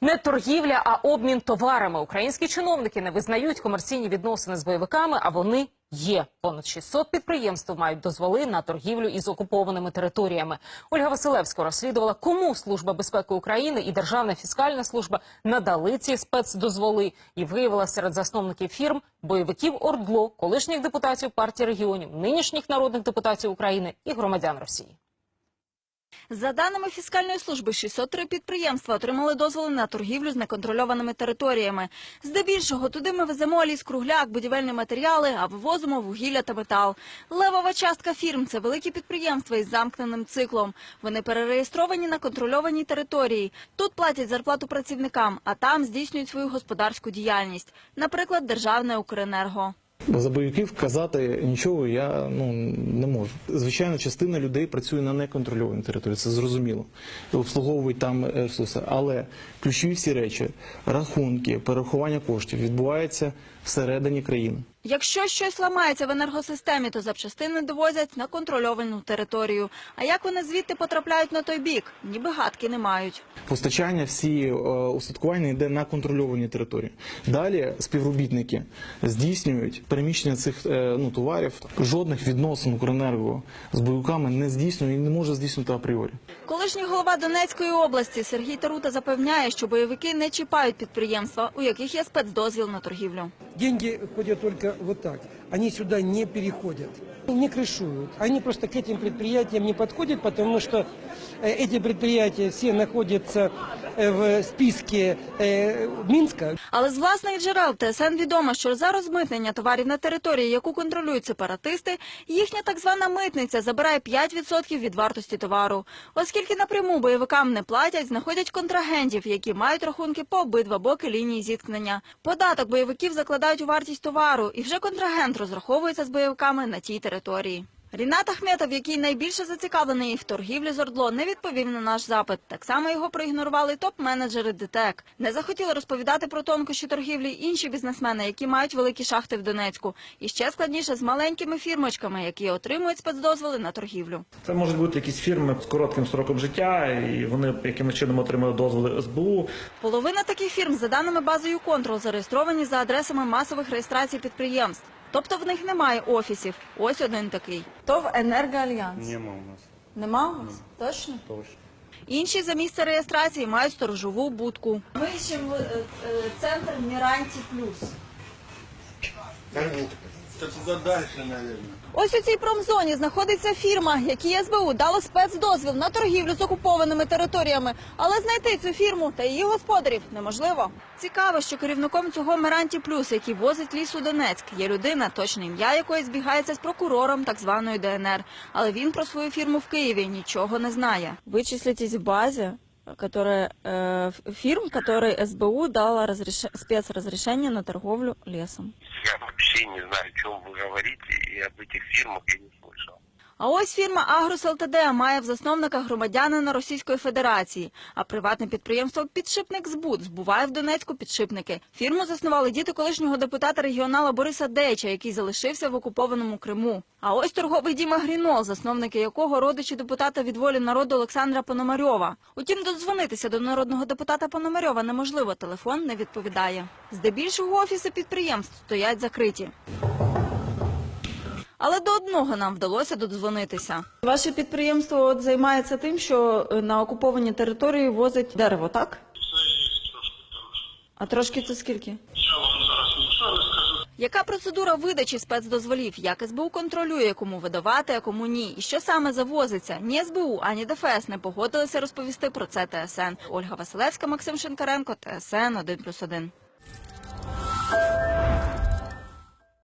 Не торгівля, а обмін товарами. Українські чиновники не визнають комерційні відносини з бойовиками, а вони є. Понад 600 підприємств мають дозволи на торгівлю із окупованими територіями. Ольга Василевська розслідувала, кому Служба безпеки України і Державна фіскальна служба надали ці спецдозволи, і виявила серед засновників фірм бойовиків ОРДЛО, колишніх депутатів партії регіонів, нинішніх народних депутатів України і громадян Росії. За даними фіскальної служби, 603 підприємства отримали дозволи на торгівлю з неконтрольованими територіями. Здебільшого туди ми веземо ліс, кругляк, будівельні матеріали, а вивозимо вугілля та метал. Левова частка фірм це великі підприємства із замкненим циклом. Вони перереєстровані на контрольованій території. Тут платять зарплату працівникам, а там здійснюють свою господарську діяльність. Наприклад, державне Укренерго. За бойовиків казати нічого я ну не можу. Звичайно, частина людей працює на неконтрольованій території, це зрозуміло. Обслуговують там все. але ключові всі речі, рахунки, перерахування коштів відбуваються всередині країни. Якщо щось ламається в енергосистемі, то запчастини довозять на контрольовану територію. А як вони звідти потрапляють на той бік? Ніби гадки не мають. Постачання всі е, устаткування йде на контрольованій території. Далі співробітники здійснюють переміщення цих е, ну, товарів. Жодних відносин Укренерго з бойовиками не здійснює і не може здійснити апріорі. Колишній голова Донецької області Сергій Тарута запевняє, що бойовики не чіпають підприємства, у яких є спецдозвіл на торгівлю. Деньги ходят только вот так. Они сюда не переходят, не крышуют. Они просто к этим предприятиям не подходят, потому что э, эти предприятия все находятся э, в списке э, Минска. Але з власних джерел ТСН відомо, що за розмитнення товарів на території, яку контролюють сепаратисти, їхня так звана митниця забирає 5% від вартості товару. Оскільки напряму бойовикам не платять, знаходять контрагентів, які мають рахунки по обидва боки лінії зіткнення. Податок бойовиків закладають у вартість товару, і вже контрагент розраховується з бойовиками на тій території. Рінат Ахметов, який найбільше зацікавлений в торгівлі з Ордло, не відповів на наш запит. Так само його проігнорували топ-менеджери ДТЕК. Не захотіли розповідати про тонкощі торгівлі інші бізнесмени, які мають великі шахти в Донецьку. І ще складніше з маленькими фірмочками, які отримують спецдозволи на торгівлю. Це можуть бути якісь фірми з коротким строком життя, і вони якимось чином отримали дозволи СБУ. Половина таких фірм, за даними базою «Контрол», зареєстровані за адресами масових реєстрацій підприємств. Тобто в них немає офісів. Ось один такий. То в «Енергоальянс». Нема у нас Нема у вас? Точно? точно. Інші за місце реєстрації мають сторожову будку. Ми ще в е, центр Міранті Плюс. Дальше, наверное. Ось у цій промзоні знаходиться фірма, якій СБУ дало спецдозвіл на торгівлю з окупованими територіями. Але знайти цю фірму та її господарів неможливо. Цікаво, що керівником цього Миранті Плюс, який возить ліс у Донецьк, є людина, точне ім'я якої збігається з прокурором так званої ДНР. Але він про свою фірму в Києві нічого не знає. Ви числитесь в базі, которая, э, фирм, которой СБУ дала разреш... спецразрешение на торговлю лесом. Я вообще не знаю, о чем вы говорите, и об этих фирмах я не слышал. А ось фірма Агрос ЛТД має в засновниках громадянина Російської Федерації, а приватне підприємство Підшипник Збут збуває в Донецьку підшипники. Фірму заснували діти колишнього депутата регіонала Бориса Дейча, який залишився в окупованому Криму. А ось торговий дім Агрінол, засновники якого родичі депутата від волі народу Олександра Пономарьова. Утім, додзвонитися до народного депутата Пономарьова неможливо. Телефон не відповідає. Здебільшого офіси підприємств стоять закриті. Але до одного нам вдалося додзвонитися. Ваше підприємство от займається тим, що е, на окуповані території возить дерево, так? А трошки це скільки? Яка процедура видачі спецдозволів? Як СБУ контролює, кому видавати, а кому ні? І що саме завозиться? Ні СБУ, ані ДФС не погодилися розповісти про це ТСН. Ольга Василевська, Максим Шинкаренко, ТСН 1+,1.